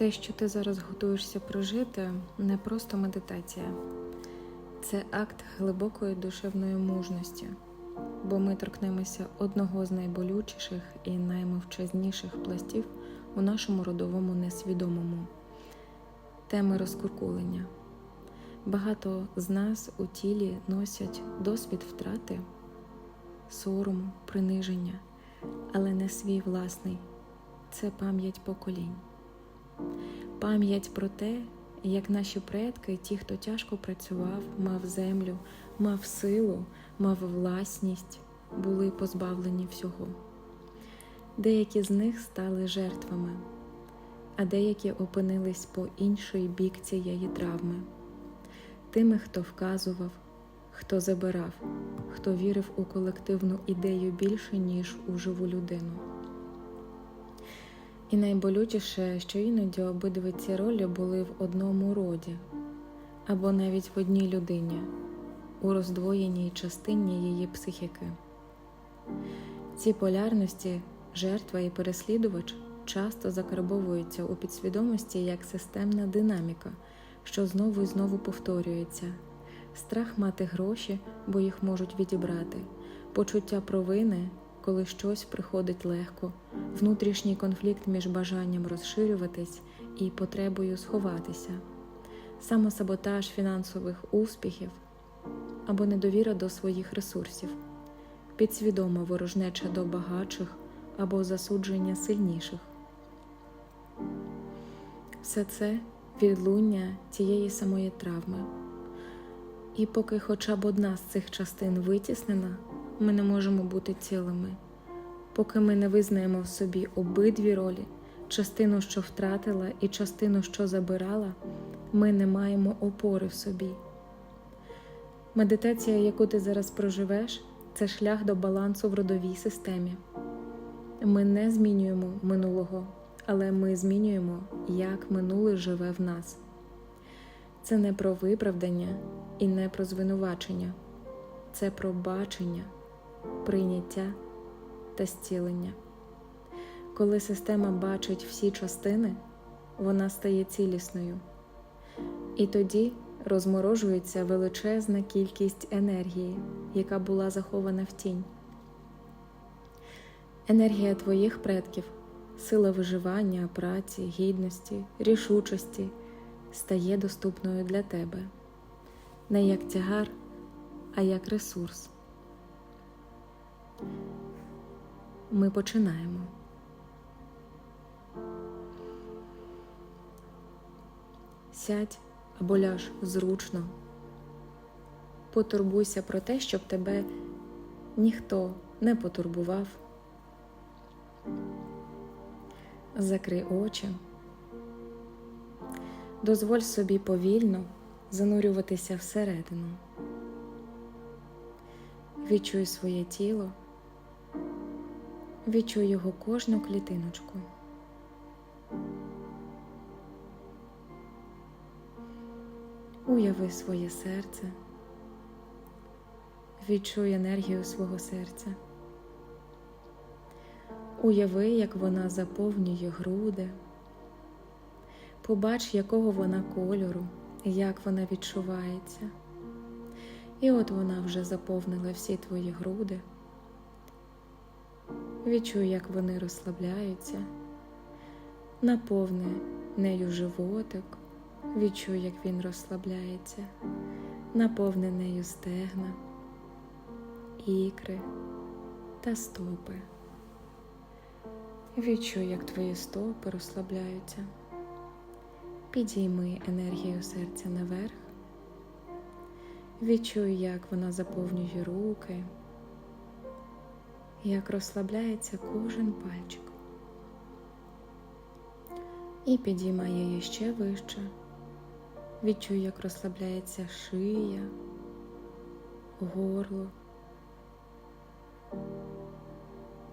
Те, що ти зараз готуєшся прожити, не просто медитація, це акт глибокої душевної мужності, бо ми торкнемося одного з найболючіших і наймовчазніших пластів у нашому родовому несвідомому теми розкуркулення. Багато з нас у тілі носять досвід втрати, сорому, приниження, але не свій власний це пам'ять поколінь. Пам'ять про те, як наші предки, ті, хто тяжко працював, мав землю, мав силу, мав власність, були позбавлені всього. Деякі з них стали жертвами, а деякі опинились по інший бік цієї травми, тими, хто вказував, хто забирав, хто вірив у колективну ідею більше, ніж у живу людину. І найболючіше, що іноді обидві ці ролі були в одному роді, або навіть в одній людині, у роздвоєній частині її психіки. Ці полярності, жертва і переслідувач часто закарбовуються у підсвідомості як системна динаміка, що знову і знову повторюється: страх мати гроші, бо їх можуть відібрати, почуття провини коли щось приходить легко, внутрішній конфлікт між бажанням розширюватись і потребою сховатися, самосаботаж фінансових успіхів або недовіра до своїх ресурсів, підсвідома ворожнеча до багатших або засудження сильніших. Все це відлуння тієї самої травми. І поки хоча б одна з цих частин витіснена ми не можемо бути цілими, поки ми не визнаємо в собі обидві ролі, частину, що втратила, і частину, що забирала, ми не маємо опори в собі. Медитація, яку ти зараз проживеш, це шлях до балансу в родовій системі. Ми не змінюємо минулого, але ми змінюємо, як минуле живе в нас. Це не про виправдання і не про звинувачення, це про бачення прийняття та зцілення. Коли система бачить всі частини, вона стає цілісною, і тоді розморожується величезна кількість енергії, яка була захована в тінь. Енергія твоїх предків, сила виживання, праці, гідності, рішучості стає доступною для тебе не як тягар, а як ресурс. Ми починаємо. Сядь або ляж зручно. Потурбуйся про те, щоб тебе ніхто не потурбував. Закрий очі, дозволь собі повільно занурюватися всередину. Відчуй своє тіло. Відчуй його кожну клітиночку. Уяви своє серце, відчуй енергію свого серця. Уяви, як вона заповнює груди, побач, якого вона кольору, як вона відчувається. І от вона вже заповнила всі твої груди. Відчуй, як вони розслабляються, наповни нею животик, відчуй, як він розслабляється, наповни нею стегна, ікри та стопи. Відчуй, як твої стопи розслабляються. Підійми енергію серця наверх. Відчуй, як вона заповнює руки як розслабляється кожен пальчик. І підіймає її ще вище. Відчуй, як розслабляється шия, горло,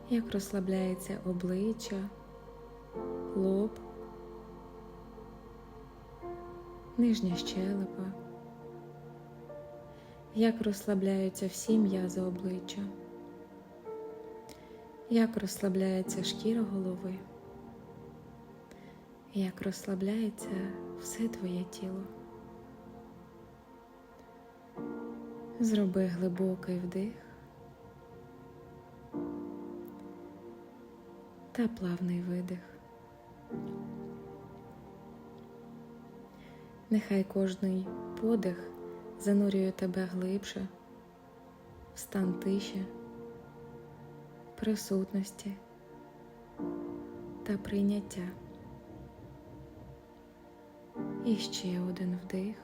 як розслабляється обличчя, лоб, нижня щелепа, як розслабляються всі м'язи обличчя як розслабляється шкіра голови. як розслабляється все твоє тіло. Зроби глибокий вдих та плавний видих. Нехай кожний подих занурює тебе глибше в стан тиші, присутності та прийняття. І ще один вдих.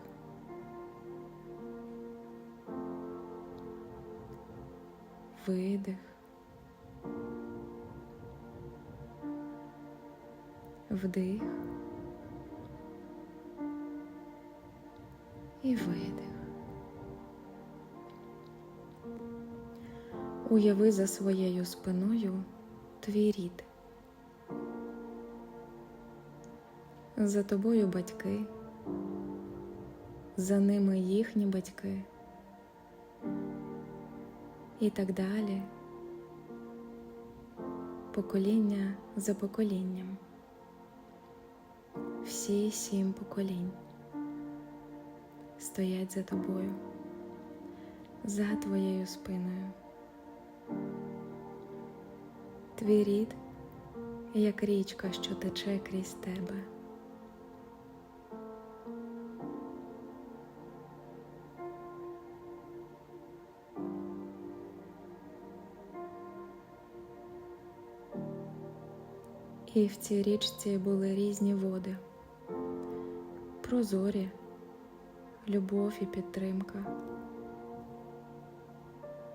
Видих. Вдих. І видих. Уяви за своєю спиною твій рід. За тобою батьки, за ними їхні батьки і так далі, покоління за поколінням, всі сім поколінь стоять за тобою, за твоєю спиною. Твій рід, як річка, що тече крізь тебе. І в цій річці були різні води, прозорі, любов і підтримка,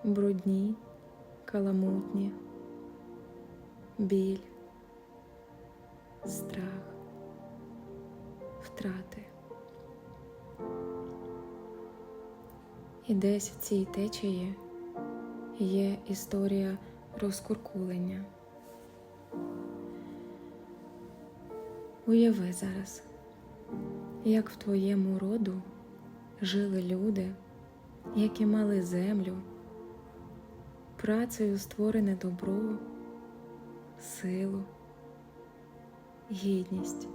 брудні, каламутні, біль, страх, втрати. І десь в цій течії є історія розкуркулення. Уяви зараз, як в твоєму роду жили люди, які мали землю, працею створене добро, силу, гідність.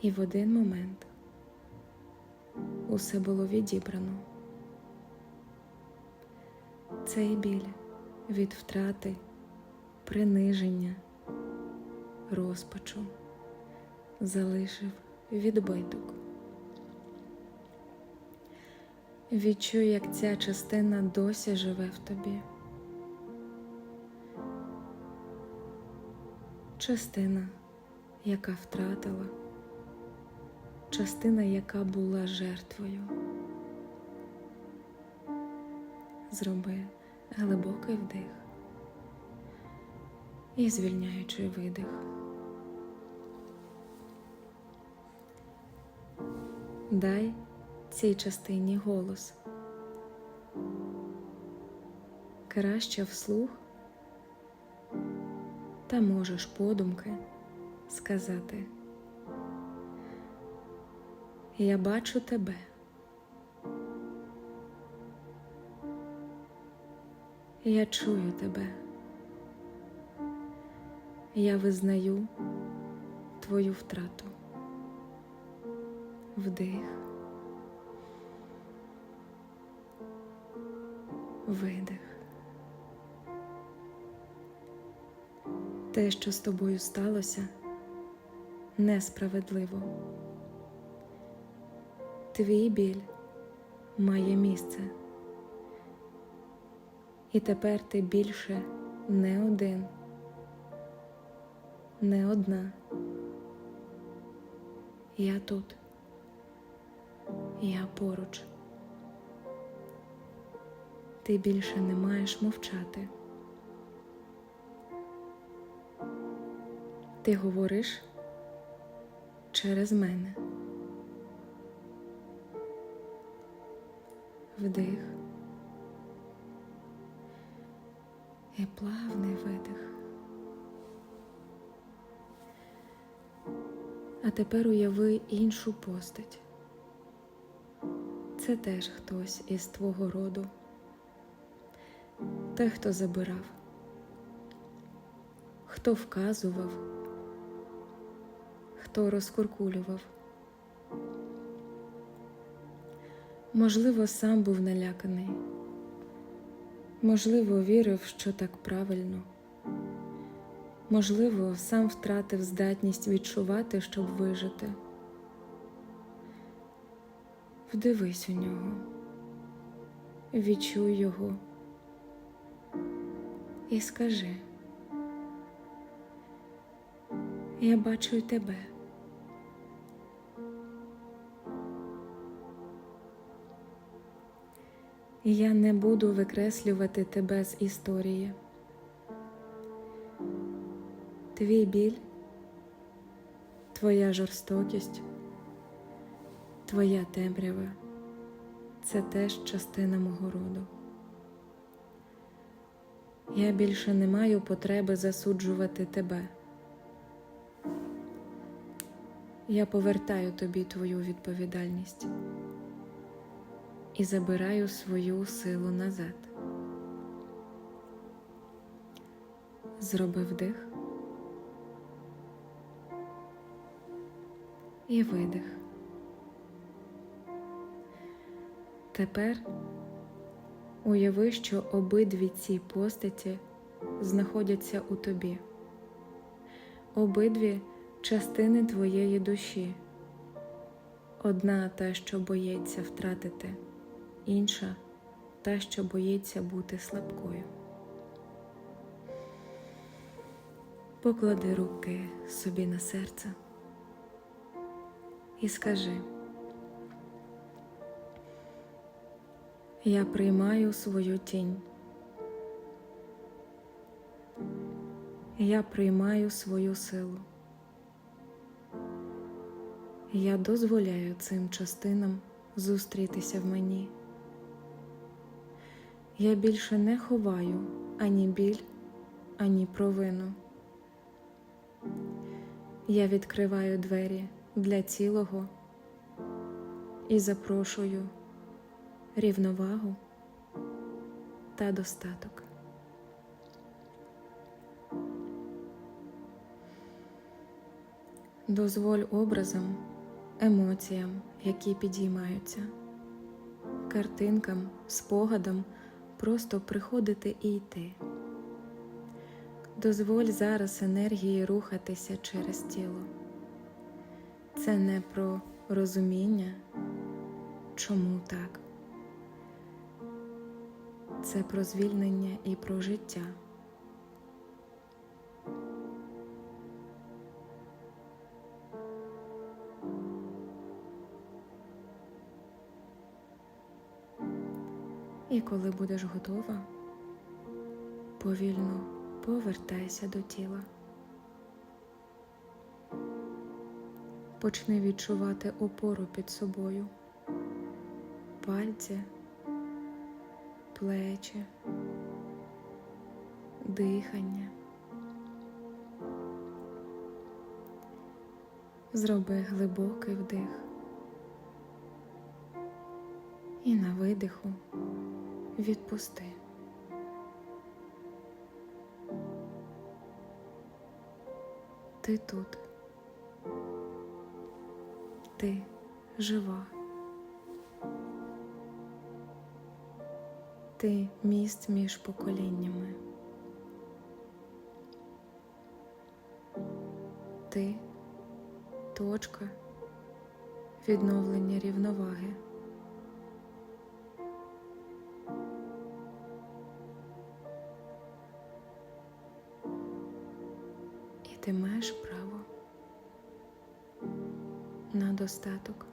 І в один момент усе було відібрано. Цей біль від втрати, приниження, розпачу залишив відбиток. Відчуй, як ця частина досі живе в тобі. Частина, яка втратила, частина, яка була жертвою. Зроби глибокий вдих і звільняючий видих. Дай цій частині голос. Краще вслух, та можеш подумки сказати Я бачу тебе. Я чую тебе. Я визнаю твою втрату вдих, видих. Те, що з тобою сталося, несправедливо. Твій біль має місце. І тепер ти більше не один, не одна. Я тут я поруч. Ти більше не маєш мовчати. Ти говориш через мене. Вдих. І плавний видих. А тепер уяви іншу постать. Це теж хтось із твого роду, той, хто забирав, хто вказував, хто розкуркулював. Можливо, сам був наляканий, можливо, вірив, що так правильно, можливо, сам втратив здатність відчувати, щоб вижити. Вдивись у нього, відчуй його і скажи. Я бачу тебе. І Я не буду викреслювати тебе з історії. Твій біль, твоя жорстокість, твоя темрява це теж частина мого роду. Я більше не маю потреби засуджувати тебе. Я повертаю тобі твою відповідальність і забираю свою силу назад. Зроби вдих і видих. Тепер уяви, що обидві ці постаті знаходяться у тобі. Обидві частини твоєї душі. Одна та, що боїться втратити, інша та, що боїться бути слабкою. Поклади руки собі на серце і скажи, я приймаю свою тінь. Я приймаю свою силу. Я дозволяю цим частинам зустрітися в мені. Я більше не ховаю ані біль, ані провину. Я відкриваю двері для цілого і запрошую рівновагу та достаток. Дозволь образом, емоціям, які підіймаються, картинкам, спогадам просто приходити і йти. Дозволь зараз енергії рухатися через тіло. Це не про розуміння, чому так. Це про звільнення і про життя. І коли будеш готова, повільно повертайся до тіла. Почни відчувати опору під собою, пальці, плечі, дихання. Зроби глибокий вдих і на видиху відпусти. Ти тут. Ти жива. Ти міст між поколіннями. Ти точка відновлення рівноваги. Ти маєш право на достаток.